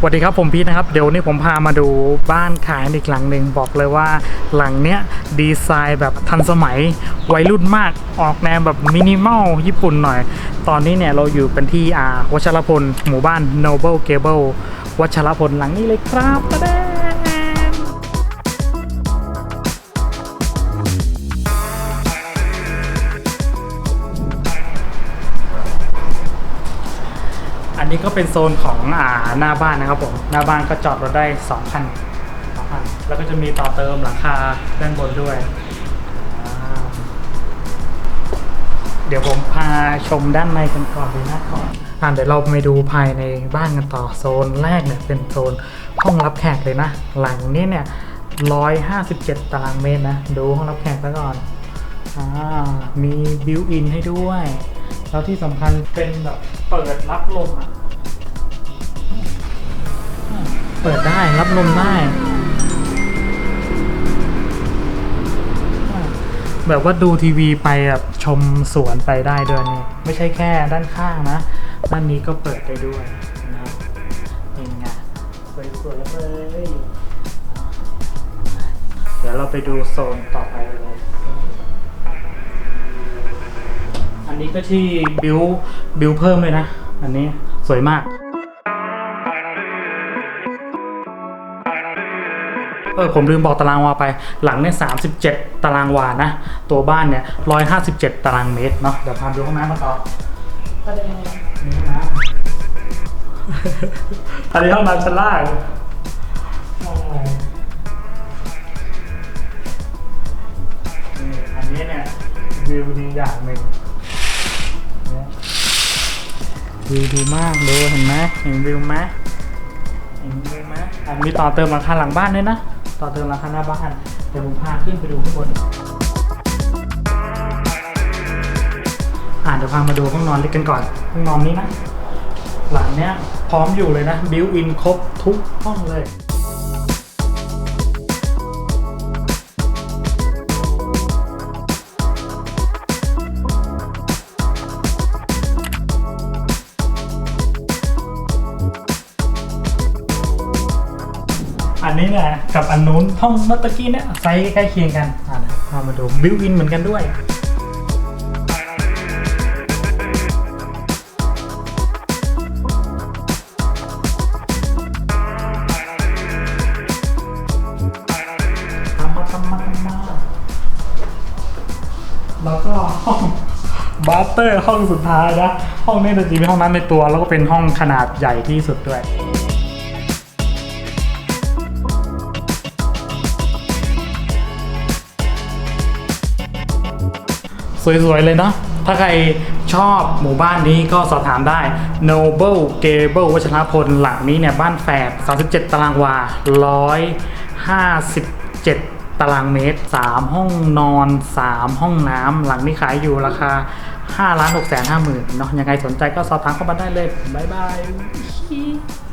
สวัสดีครับผมพีทนะครับเดี๋ยวนี้ผมพามาดูบ้านขายอีกหลังหนึ่งบอกเลยว่าหลังเนี้ยดีไซน์แบบทันสมัยวัยรุ่นมากออกแนวแบบมินิมอลญี่ปุ่นหน่อย ตอนนี้เนี่ยเราอยู่เป็นที่อาวัชรพล หมู่บ้าน Noble Gable วัชรพลหลังนี้เลยครับ นนี้ก็เป็นโซนของอ่าหน้าบ้านนะครับผมหน้าบ้านก็จอดรถได้สองคันสองคัน แล้วก็จะมีต่อเติมหลังคาด้านบนด้วยอ่าเดี๋ยวผมพาชมด้านในกันก่อนเลยนะก่อนอ่าเดี๋ยวเราไปดูภายในบ้านกันต่อโซนแรกเนี่ยเป็นโซนห้องรับแขกเลยนะ หลังนี้เนี่ยร้อยห้าสิบเจ็ดตารางเมตรนะ ดูห้องรับแขกซะก่อนอ่ามีบิวอินให้ด้วย แล้วที่สำคัญเป็นแบบเปิดรับลมอะ เปิดได้รับลมได้ แบบว่าดูทีวีไปแบบชมสวนไปได้ด้วยนี่ไม่ใช่แค่ด้านข้างนะ ด้านนี้ก็เปิดได้ด้วยนะเป็นไงสวยๆเลยเดี๋ยวเราไปดูโซนต่อไปเลยอันนี้ก็ที่บิวบิวเพิ่มเลยนะ อันนี้สวยมาก เออผมลืมบอกตารางวาไปหลังเนี่ยสามสิบเจ็ดตารางวานะ ตัวบ้านเนี่ยร้อยห้าสิบเจ็ดตารางเมตรเนาะเดี๋ยวพาดูห้องน้ำมาต่อนี่นะอันนี้ห้องน้ำชั้นล่างโอ้ยนี่อันนี้เนี่ยวิวดีอย่างหนึ่งเนี่ยวิวดีมากดูเห็นไหมเห็นวิวไหมเห็นเลยไหมอะมีต่อเติมหลังคาหลังบ้านด้วยนะ ต่อเติมหลังคาหน้าบ้านเดี๋ยวผมพาขึ้นไปดูข้างบนอ่าเดี๋ยวพามาดูห้องนอนเล็กกันก่อนห้องนอนนี้นะ หลังเนี้ยพร้อมอยู่เลยนะบิวอินครบทุกห้องเลย อันนี้นี่ยกับอันนู้นห้องเมื่อกี้เนี่ยไซส์ใกล้เคียงกันอ่าเดี๋ยวพามาดูบิวอินเหมือนกันด้วยมามามาแล้วก็ห้องบาสเตอร์ห้องสุดท้ายนะ ห้องนี้จะมีห้องน้ำในตัว แล้วก็เป็นห้องขนาดใหญ่ที่สุดด้วย สวยๆ เลยเนาะถ้าใครชอบหมู่บ้านนี้ก็สอบถามได้ Noble Gable วัชรพลหลังนี้เนี่ย บ้านแฝด37 ตารางวา 157ตารางเมตร 3 ห้องนอน 3 ห้องน้ำ หลังนี้ขายอยู่ราคา5ล้าน6แสน5หมื่นเนาะยังไงสนใจก็สอบถามเข้ามาได้เลย บ๊ายบาย